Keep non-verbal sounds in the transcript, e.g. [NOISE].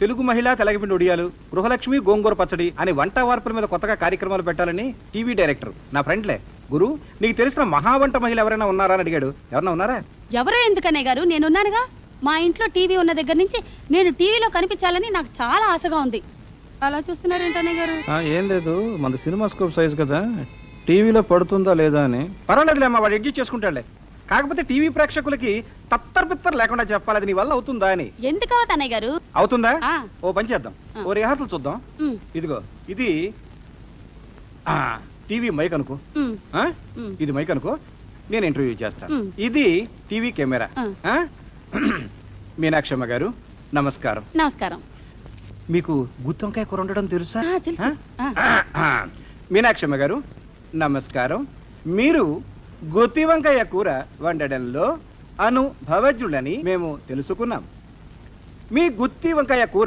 తెలుగు మహిళ తెలగపిండి ఒడియాలు గృహలక్ష్మి గోంగూర పచ్చడి అని వంట వార్పుల మీద కొత్తగా కార్యక్రమాలు పెట్టాలని టీవీ డైరెక్టర్. నా ఫ్రెండ్లే గురు నీకు తెలిసిన మహావంట మహిళ ఎవరైనా ఉన్నారా అని అడిగాడు. ఎవరన్నా ఉన్నారా? ఎవరో ఎందుకనే గారు నేనున్నానుగా. మా ఇంట్లో టీవీ ఉన్న దగ్గర నుంచి నేను టీవీలో కనిపించాలని నాకు చాలా ఆశగా ఉంది. అలా చూస్తున్నారేంటనే గారు? ఏం లేదు మన సినిమా స్కోప్ సైజ్ కదా. టీవీలో పడుతుందా లేదా అని. పర్వాలేదులే అమ్మా వాడు ఎడ్జిట్ చేసుకుంటాడులే కాకపోతే టీవీ ప్రేక్షకులకి తత్తర్ బిత్తర్ లేకుండా చెప్పాలి అది నీ వల్ల అవుతుందా అని. ఎందుకు అవతన్నయ్య గారు? అవుతుందా? ఆ. ఓ పని చేద్దాం. ఓ రిహార్సల్ చూద్దాం. ఉమ్, ఇదిగో ఇది ఆ, టీవీ మైక్ అనుకో. ఉమ్, ఆ? ఉమ్. ఇది మైక్ అనుకో. నేను ఇంటర్వ్యూ చేస్తాను మ్. ఇది టీవీ కెమెరా. ఆ. ఆ? [CLEARS THROAT] మీనాక్షమ్మ గారు నమస్కారం. నమస్కారం. మీకు గుత్తొంకాయ కూర ఉండడం తెలుసా? ఆ, తెలుసు. ఆ? ఆ, మీనాక్షమ్మ గారు నమస్కారం. మీరు గొత్తి వంకాయ కూర వండడంలో అనుభవజ్ఞులని మేము తెలుసుకున్నాం. మీ గుత్తి వంకాయ కూర